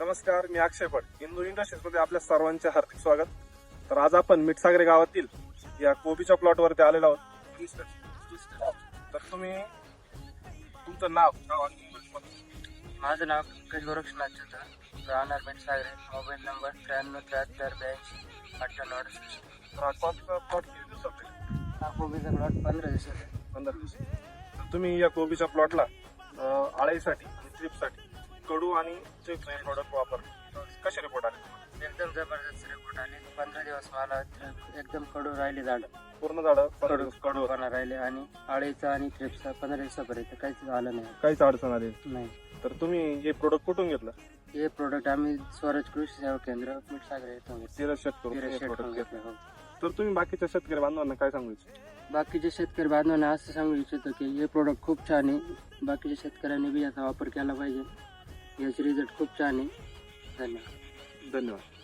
नमस्कार मी अक्षय भट. हिंदू इंडस्ट्रीजमध्ये आपल्या सर्वांचे हार्दिक स्वागत. तर आज आपण मिठसागरे गावातील या कोबीच्या प्लॉट वरती आलेलो आहोत. तर तुम्ही तुमचं नाव आणि. माझं नाव पंकज गोरक्षनाथ चंद्र राहणार सागरे मोबाईल नंबर त्र्याण्णव त्र्याहत्तर ब्याऐंशी अठ्ठ्याण्णव अडुसष्ट. तर कोबीचा प्लॉट किती दिवसात आहे? हा कोबीचा प्लॉट पंधरा दिवसात आहे. पंधरा दिवस तुम्ही या कोबीच्या प्लॉटला आळाईसाठी आणि ट्रिपसाठी कडू आणि चिप्स हे प्रोडक्ट वापर कसे रिपोर्ट आले एकदम जबरदस्त रिपोर्ट आले. पंधरा दिवस मला एकदम कडू राहिले झाड. पूर्ण झाडं पंधरा कडू दिवस कडू राहिले आणि आळीचा आणि थ्रिप्सचा पंधरा दिवसापर्यंत काहीच झालं नाही. काहीच अडचण आली नाही. तर तुम्ही हे प्रोडक्ट कुठून घेतलं? हे प्रोडक्ट आम्ही स्वराज कृषी सेवा केंद्र सागरे येथून घेतलं. सिरस शेत करून धीरज शेठ product कडून घेतलं. घेतलं, हो. तर तुम्ही बाकीच्या शेतकरी बांधवांना काय सांगू इच्छिता? बाकीचे शेतकरी बांधवांना असं सांगू इच्छितो की हे प्रोडक्ट खूप छान आहे. बाकीच्या शेतकऱ्यांनी बी याचा वापर केला पाहिजे. याचे रिझल्ट खूप छान आहे. धन्यवाद. धन्यवाद.